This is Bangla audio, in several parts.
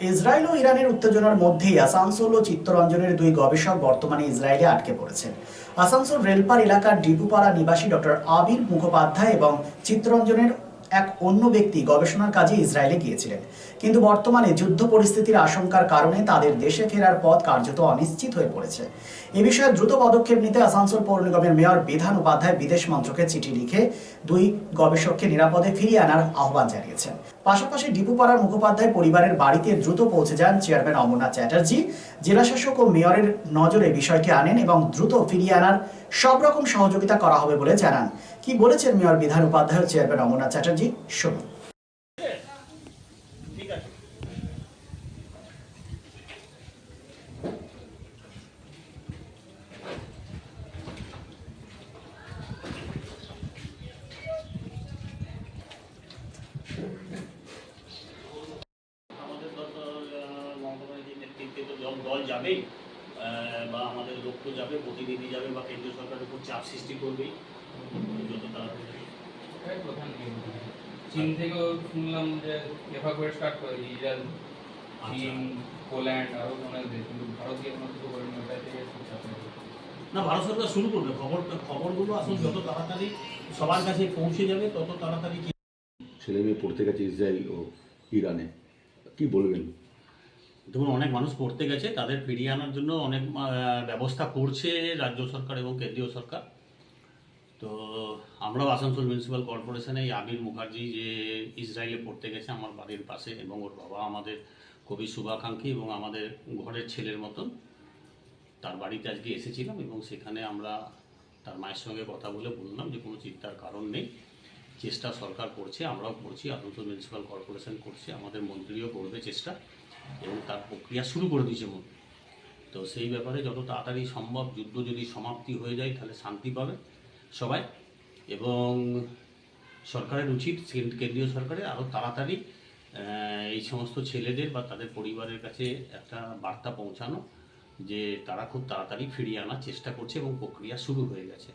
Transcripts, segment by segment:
ইসরায়েল ও ইরানের উত্তেজনার মধ্যেই আসানসোল ও চিত্তরঞ্জনের দুই গবেষক বর্তমানে ইসরায়েলে আটকে পড়েছেন। আসানসোল রেলপার এলাকার ডিপুপাড়া নিবাসী ডক্টর আবির মুখোপাধ্যায় এবং চিত্তরঞ্জনের এক অন্য ব্যক্তি গবেষণার কাজে ইসরায়েলে গিয়েছিলেন। কিন্তু বর্তমানে যুদ্ধ পরিস্থিতির আশঙ্কার কারণে তাদের দেশে ফেরার পথ কার্যত অনিশ্চিত হয়ে পড়েছে। এ বিষয়ে দ্রুত পদক্ষেপ নিতে আসানসোল পৌর নিগমের মেয়র বিধান উপাধ্যায় বিদেশ মন্ত্রকে চিঠি লিখে দুই গবেষককে নিরাপদে ফিরিয়ে আনার আহ্বান জানিয়েছেন। পাশাপাশি ডিপুপাড়ার মুখোপাধ্যায় পরিবারের বাড়িতে দ্রুত পৌঁছে যান চেয়ারম্যান অমরনাথ চ্যাটার্জি। জেলাশাসক ও মেয়রের নজরে বিষয়টি আনেন এবং দ্রুত ফিরিয়ে আনার সব রকম সহযোগিতা করা হবে বলে জানান। কি বলেছেন মেয়র বিধান উপাধ্যায় ও চেয়ারম্যান অমরনাথ চ্যাটার্জি? শুনুন। দল যাবেই। বা আমাদের লোক তো যাবে প্রতিনিধি যাবে বা কেন্দ্রীয় সরকারের উপর চাপ সৃষ্টি করবেই যত তাড়াতাড়ি প্রধান চীন থেকেও শুনলাম যে এভাকুয়েট স্টার্ট করে ইসরায়েল চীন পোল্যান্ড আরও অনেক দেশ কিন্তু ভারত এখনও শুরু করেনি ওটা থেকে চাপ না ভারত সরকার শুরু করবে খবর খবরগুলো আসলে যত তাড়াতাড়ি সবার কাছে পৌঁছে যাবে তত তাড়াতাড়ি ছেলে মেয়ে পড়তে গেছে ইসরায়েল ও ইরানে কি বলবেন? দেখুন অনেক মানুষ পড়তে গেছে, তাদের ফিরিয়ে আনার জন্য অনেক ব্যবস্থা করছে রাজ্য সরকার এবং কেন্দ্রীয় সরকার। তো আমরাও আসানসোল মিউনিসিপ্যাল কর্পোরেশনে এই আবির মুখার্জি যে ইসরায়েলে পড়তে গেছে আমার বাড়ির পাশে এবং ওর বাবা আমাদের খুবই শুভাকাঙ্ক্ষী এবং আমাদের ঘরের ছেলের মতন, তার বাড়িতে আজকে এসেছিলাম এবং সেখানে আমরা তার মায়ের সঙ্গে কথা বলে বললাম যে কোনো চিন্তার কারণ নেই, চেষ্টা সরকার করছে, আমরাও করছি, আসানসোল মিউনিসিপ্যাল কর্পোরেশন করছে, আমাদের মন্ত্রীও করবে চেষ্টা। এবং তার প্রক্রিয়া শুরু করে দিয়েছে মন্ত্রী তো সেই ব্যাপারে যত তাড়াতাড়ি সম্ভব যুদ্ধ যদি সমাপ্তি হয়ে যায়, তাহলে শান্তি পাবে সবাই। এবং সরকারের উচিত, কেন- কেন্দ্রীয় সরকারের আরও তাড়াতাড়ি এই সমস্ত ছেলেদের বা তাদের পরিবারের কাছে একটা বার্তা পৌঁছানো যে তারা খুব তাড়াতাড়ি ফিরিয়ে আনার চেষ্টা করছে এবং প্রক্রিয়া শুরু হয়ে গেছে।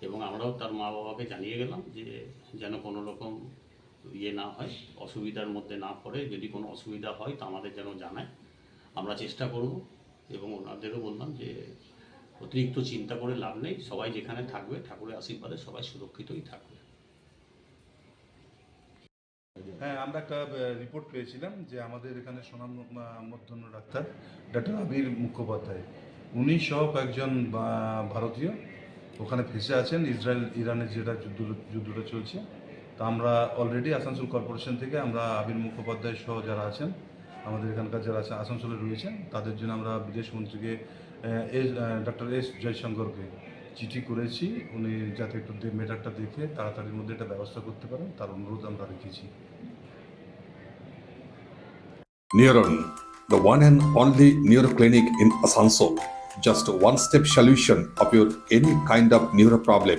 এবং আমরাও তার মা বাবাকে জানিয়ে গেলাম যে যেন কোনো রকম ইয়ে না হয়, অসুবিধার মধ্যে না পড়ে, যদি কোনো অসুবিধা হয় তা আমাদের যেন জানায়। আমরা চেষ্টা করব এবং ওনাদেরও বললাম যে অতিরিক্ত চিন্তা করে লাভ নেই, সবাই যেখানে থাকবে, ঠাকুরের আশীর্বাদে সবাই সুরক্ষিতই থাকবে। হ্যাঁ আমরা একটা রিপোর্ট পেয়েছিলাম যে আমাদের এখানে সোনাম মধ্যন্য ডাক্তার ডাক্তার আবির মুখোপাধ্যায়। উনি সহ কয়েকজন ভারতীয়। ওখানে ফেসে আছেন, ইসরায়েল, ইরানের যেটা যুদ্ধ, যুদ্ধটা চলছে। তো আমরা অলরেডি আসানসোল কর্পোরেশন থেকে আমরা আবির মুখোপাধ্যায় সহ যারা আছেন আমাদের এখানকার যারা আসানসোলে রয়েছেন তাদের জন্য আমরা বিদেশ মন্ত্রীকে এস ডক্টর এস জয়শঙ্করকে চিঠি করেছি উনি যাতে একটু মেটারটা দেখে তাড়াতাড়ির মধ্যে এটা ব্যবস্থা করতে পারেন তার অনুরোধ আমরা রেখেছি Neuron, the one and only neuro clinic in Asansol. Just one step solution of your any kind of neuro problem.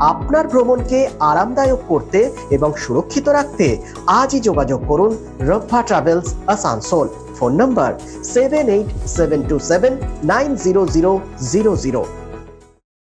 আপনার ভ্রমণকে আরামদায়ক করতে এবং সুরক্ষিত রাখতে আজই যোগাযোগ করুন রফা travels Asansol. Phone number seven eight seven two seven nine zero zero zero zero